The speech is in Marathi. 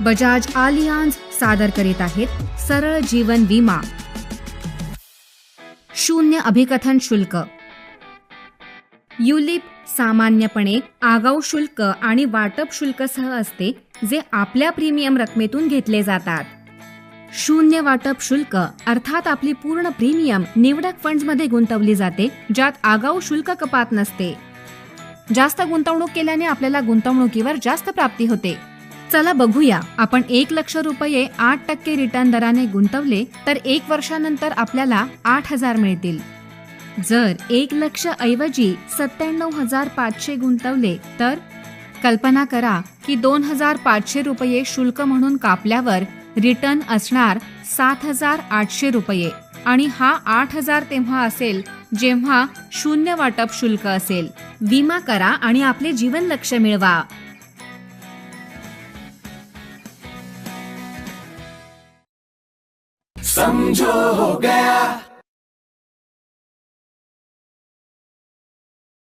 बजाज आलियांज सादर करीत आहेत सरळ जीवन विमा. शून्य अभिकथन शुल्क. युलिप सामान्यपणे आगाऊ शुल्क आणि वाटप शुल्कसह असते जे आपल्या प्रीमियम रकमेतून घेतले जातात. शून्य वाटप शुल्क अर्थात आपली पूर्ण प्रीमियम निवडक फंड्समध्ये गुंतवली जाते ज्यात आगाऊ शुल्क कपात नसते. जास्त गुंतवणूक केल्याने आपल्याला गुंतवणुकीवर जास्त प्राप्ती होते. चला बघूया. आपण एक लक्ष रुपये आठ टक्के रिटर्न दराने गुंतवले तर एक वर्षानंतर आपल्याला आठ हजार मिळतील. जर एक लक्ष ऐवजी सत्त्याण्णव हजार पाचशे गुंतवले तर? कल्पना करा की दोन हजार पाचशे रुपये शुल्क म्हणून कापल्यावर रिटर्न असणार सात हजार आठशे रुपये आणि हा आठ हजार तेव्हा असेल जेव्हा शून्य वाटप शुल्क असेल. विमा करा आणि आपले जीवन लक्ष मिळवा. समझो हो गया।